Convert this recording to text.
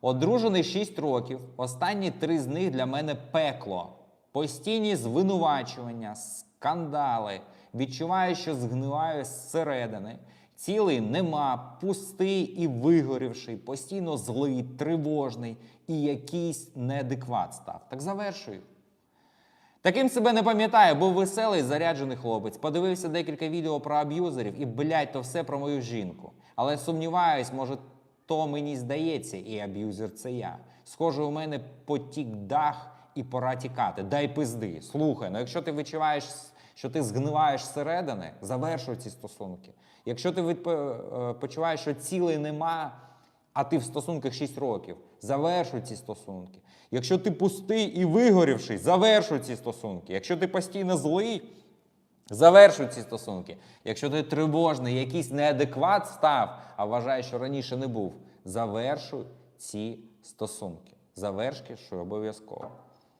Одружений 6 років. Останні три з них для мене пекло. Постійні звинувачування, скандали. Відчуваю, що згниваю зсередини. Цілий нема, пустий і вигорівший, постійно злий, тривожний і якийсь неадекват став. Так завершую. Таким себе не пам'ятаю, був веселий, заряджений хлопець. Подивився декілька відео про аб'юзерів і, блядь, то все про мою жінку. Але сумніваюсь, може, то мені здається, і аб'юзер це я. Схоже, у мене потік дах і пора тікати. Дай пизди. Слухай, ну якщо ти відчуваєш, що ти згниваєш зсередини, завершуй ці стосунки. Якщо ти е, почуваєш, що цілий нема, а ти в стосунках 6 років, завершуй ці стосунки. Якщо ти пустий і вигорівший, завершуй ці стосунки. Якщо ти постійно злий, завершуй ці стосунки. Якщо ти тривожний, якийсь неадекват став, а вважаєш, що раніше не був, завершуй ці стосунки. Завершки, що обов'язково.